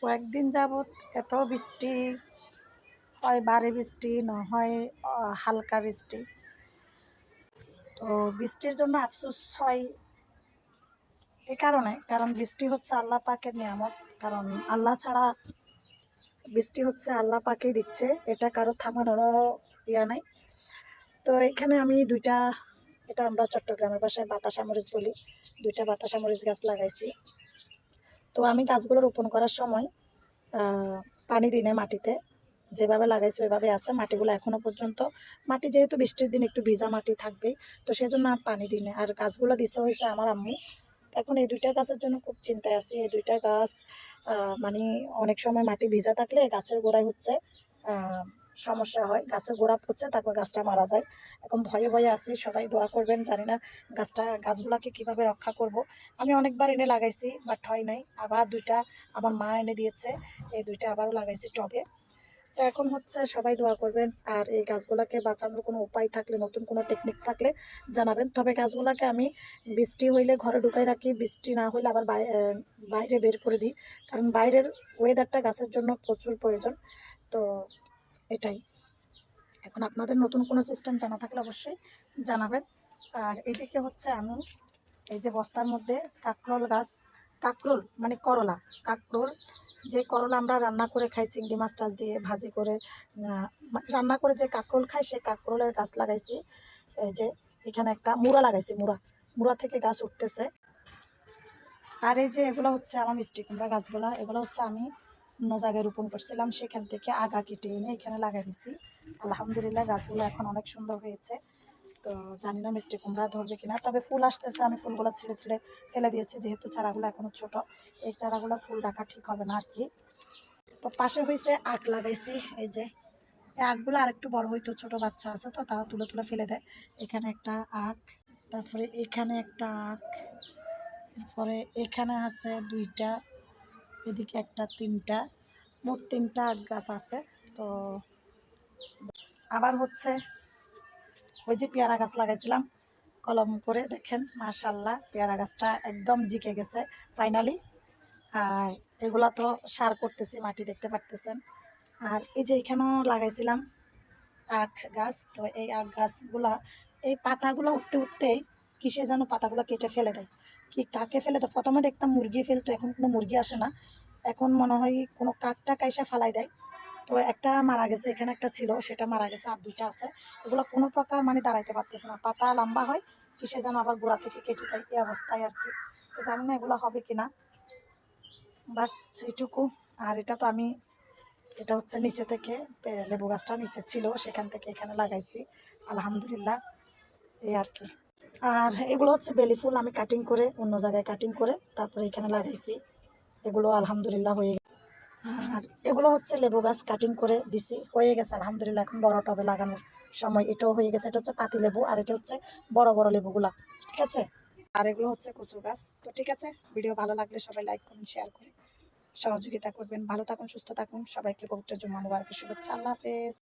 কয়েকদিন যাবৎ এত বৃষ্টি হয়, ভারী বৃষ্টি, না হয় হালকা বৃষ্টি। তো বৃষ্টির জন্য আফসোস হয় এ কারণে, কারণ বৃষ্টি হচ্ছে আল্লাহ পাকের নিয়ামত। কারণ আল্লাহ ছাড়া বৃষ্টি হচ্ছে আল্লাহ পাকেই দিচ্ছে, এটা কারও থামানোরও ইয়া নাই। তো এখানে আমি দুইটা, এটা আমরা চট্টগ্রামের ভাষায় বাতাসা মরিচ বলি, দুইটা বাতাসা মরিচ গাছ লাগাইছি। তো আমি গাছগুলো রোপণ করার সময় পানি দিনে মাটিতে। যেভাবে লাগাইছি ওইভাবে আছে। মাটিগুলো এখনও পর্যন্ত, মাটি যেহেতু বৃষ্টির দিন একটু ভিজা মাটি থাকবে তো সেজন্য আর পানি দিই না। আর গাছগুলো দিতে হয়েছে আমার আম্মু। এখন এই দুইটা গাছের জন্য খুব চিন্তায় আছি। এই দুইটা গাছ মানে অনেক সময় মাটি ভিজা থাকলে গাছের গোড়ায় হচ্ছে সমস্যা হয় গাছের গোড়া পচে তারপর গাছটা মারা যায়। এখন ভয়ে ভয়ে আছি, সবাই দোয়া করবেন, জানি না গাছটা, গাছগুলাকে কীভাবে রক্ষা করব। আমি অনেকবার এনে লাগাইছি, বাট হয় নাই। আবার দুইটা আমার মা এনে দিয়েছে, এই দুইটা আবারও লাগাইছি টবে। তো এখন হচ্ছে সবাই দোয়া করবেন, আর এই গাছগুলাকে বাঁচানোর কোনো উপায় থাকলে, নতুন কোনো টেকনিক থাকলে জানাবেন। তবে গাছগুলাকে আমি বৃষ্টি হইলে ঘরে ঢুকাই রাখি, বৃষ্টি না হইলে আবার বাইরে বের করে দিই। কারণ বাইরের ওয়েদারটা গাছের জন্য প্রচুর প্রয়োজন। তো এটাই। এখন আপনাদের নতুন কোনো সিস্টেম জানা থাকলে অবশ্যই জানাবেন। আর এদিকে হচ্ছে আমি, এই যে বস্তার মধ্যে কাঁকরোল গাছ, কাঁকরোল মানে করলা, কাঁকরোল, যে করলা আমরা রান্না করে খাই, চিংড়ি মাছ টাছ দিয়ে ভাজি করে রান্না করে যে কাঁকরোল খাই, সে কাঁকরোলের গাছ লাগাইছি। এই যে এখানে একটা মুড়া লাগাইছি, মুড়া মুড়া থেকে গাছ উঠতেছে। আর এই যে এগুলো হচ্ছে আমার মিষ্টি কুমড়া গাছগুলা, এগুলো হচ্ছে আমি অন্য জায়গায় রোপণ করছিলাম সেখান থেকে আগা কেটে এনে এখানে লাগাই দিছি। আলহামদুলিল্লাহ গাছগুলো এখন অনেক সুন্দর হয়েছে। তো জানি না মিষ্টি কুমড়া ধরবে কিনা, তবে ফুল আসতেছে, আমি ফুলগুলো ছিঁড়ে ছিঁড়ে ফেলে দিয়েছি, যেহেতু চারাগুলো এখনও ছোট। এই চারাগুলো ফুল রাখা ঠিক হবে না আর কি তো পাশে হয়েছে আখ লাগাইছি, এই যে এই আখগুলো আরেকটু বড় হইতো, ছোট বাচ্চা আছে তো, তারা তুলে তুলে ফেলে দেয়। এখানে একটা আখ, তারপরে এখানে একটা আখ, এরপরে এখানে আছে দুইটা এদিকে একটা তিনটা, মোট তিনটা গাছ আছে। তো আবার হচ্ছে ওই যে পেয়ারা গাছ লাগাইছিলাম, কলম করে দেখেন মাশাল্লাহ পেয়ারা গাছটা একদম জিকে গেছে ফাইনালি আর এগুলা তো সার করতেছি, মাটি দেখতে পারতেছেন। আর এই যে এখানেও লাগাইছিলাম আখ গাছ, তো এই আখ গাছগুলা, এই পাতাগুলো উঠতে উঠতেই কিসে যেন পাতাগুলো কেটে ফেলে দেয়। কি কাকে ফেলে দেয়? প্রথমে দেখতাম মুরগি ফেলতো, এখন কোনো মুরগি আসে না। এখন মনে হয় কোনো কাকটা কাইসা ফালাই দেয়। তো একটা মারা গেছে, এখানে একটা ছিল, সেটা মারা গেছে, আর দুইটা আছে। এগুলো কোনো প্রকার মানে দাঁড়াইতে পারতেছে না। পাতা লম্বা হয়, কিসে যেন আবার গোড়া থেকে কেটে দেয়, এই অবস্থায় আর কি। তো জানি না এগুলো হবে কি না বাস এটুকু আর এটা তো আমি, এটা হচ্ছে নিচে থেকে লেবু গাছটা নিচে ছিল, সেখান থেকে এখানে লাগাইছি। আলহামদুলিল্লাহ। এই আর কি। আর এগুলো হচ্ছে বেলি ফুল, আমি কাটিং করে অন্য জায়গায় কাটিং করে তারপরে এখানে লাগাইছি। এগুলো আলহামদুলিল্লাহ হয়ে গেছে। আর এগুলো হচ্ছে লেবু গাছ কাটিং করে দিছি, হয়ে গেছে আলহামদুলিল্লাহ। এখন বড় টবে লাগানোর সময় এটাও হয়ে গেছে, এটা হচ্ছে পাতি লেবু আর এটা হচ্ছে বড় বড় লেবুগুলা, ঠিক আছে? আর এগুলো হচ্ছে কচু গাছ, তো ঠিক আছে? ভিডিও ভালো লাগলে সবাই লাইক করুন শেয়ার করে সহযোগিতা করবেন। ভালো থাকুন, সুস্থ থাকুন, সবাইকে পবিত্র জুম্মা মুবারকের শুভেচ্ছা। আল্লাহ হাফেজ।